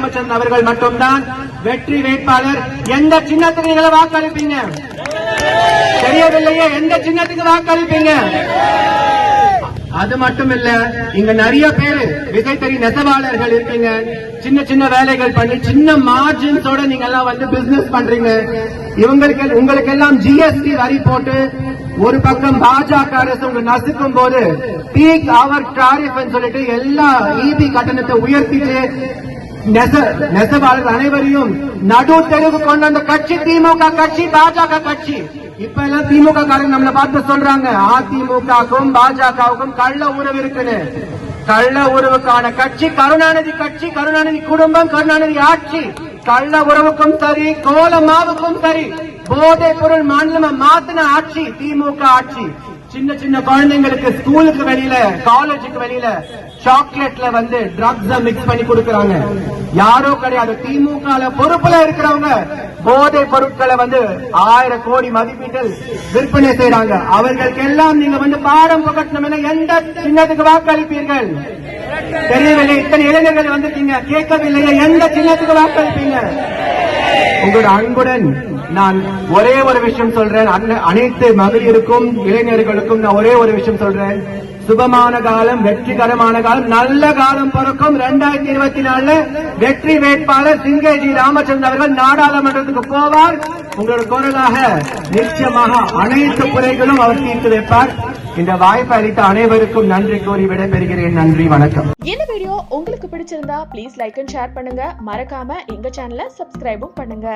ராமச்சந்திரன் அவர்கள் மட்டும்தான் வெற்றி வேட்பாளர். எந்த சின்னத்துக்கு நீங்கள வாக்களிப்பீங்க? தெரியவில்லையே எந்த சின்னத்துக்கு வாக்களிப்பீங்க? அது மட்டும் இல்ல இங்க நிறைய பேரு விதைத்தறி நெசவாளர்கள் இருக்கீங்க. சின்ன சின்ன வேலைகள் பண்ணி சின்ன மார்ஜின்ஸோட நீங்க எல்லாம் வந்து பிசினஸ் பண்றீங்க. இவங்களுக்கு உங்களுக்கு எல்லாம் ஜிஎஸ்டி வரி போட்டு ஒரு பக்கம் பாஜக அரசு உங்க நசுக்கும் போது பீக் அவர் டாரிஃப் சொல்லிட்டு எல்லா ஈபி கட்டணத்தை உயர்த்திட்டு நெச- நெசவாளர்கள் அனைவரையும் நடு தெருவு கொண்டு வந்த கட்சி திமுக கட்சி பாஜக கட்சி. இப்ப எல்லாம் திமுக காரங்க நம்மள பார்த்து சொல்றாங்க அதிமுகவுக்கும் பாஜகவுக்கும் கள்ள உறவு இருக்குன்னு கள்ள உறவுக்கான கட்சி கருணாநிதி கட்சி கருணாநிதி குடும்பம் கருணாநிதி ஆட்சி. கள்ள உறவுக்கும் சரி கோலமாவுக்கும் சரி போதை பொருள் மாநிலமா மாத்தின ஆட்சி திமுக ஆட்சி. சின்ன சின்ன குழந்தைங்களுக்கு ஸ்கூலுக்கு வெளியில காலேஜுக்கு வெளியில சாக்லேட்ல வந்து ட்ரக்ஸ் மிக்ஸ் பண்ணி கொடுக்கறாங்க. யாரோ கிடையாது. திமுக பொறுப்புல இருக்கிறவங்க போதை பொருட்களை வந்து ஆயிரம் கோடி மதிப்பீட்டில் விற்பனை செய்யறாங்க அவர்களுக்கு எல்லாம் நீங்க வந்து பாடம் புகட்டணும் என எந்த சின்னத்துக்கு வாக்களிப்பீர்கள்? தெரியவில்லை. இத்தனை இளைஞர்கள் வந்திருக்கீங்க. கேட்கவில்லையே. எந்த சின்னத்துக்கு வாக்களிப்பீங்க உங்களோட அன்புடன் நான் ஒரே ஒரு விஷயம் சொல்றேன். அனைத்து மகளிருக்கும் இளைஞர்களுக்கும் நான் ஒரே ஒரு விஷயம் சொல்றேன். சுபமான காலம் வெற்றிகரமான காலம் நல்ல காலம் பிறக்கும். இரண்டாயிரத்தி இருபத்தி நாலுல வெற்றி வேட்பாளர் சிங்கேஜி ராமச்சந்திரன் அவர்கள் நாடாளுமன்றத்துக்கு போவார். உங்களோட குரலாக நிச்சயமாக அனைத்து குறைகளும் அவர் தீர்த்து வைப்பார். இந்த வாய்ப்பு அளித்த அனைவருக்கும் நன்றி கூறி விடைபெறுகிறேன். நன்றி வணக்கம். இந்த வீடியோ உங்களுக்கு பிடிச்சிருந்தா ப்ளீஸ் லைக் அண்ட் ஷேர் பண்ணுங்க. மறக்காம எங்க சேனலை சப்ஸ்கிரைபும் பண்ணுங்க.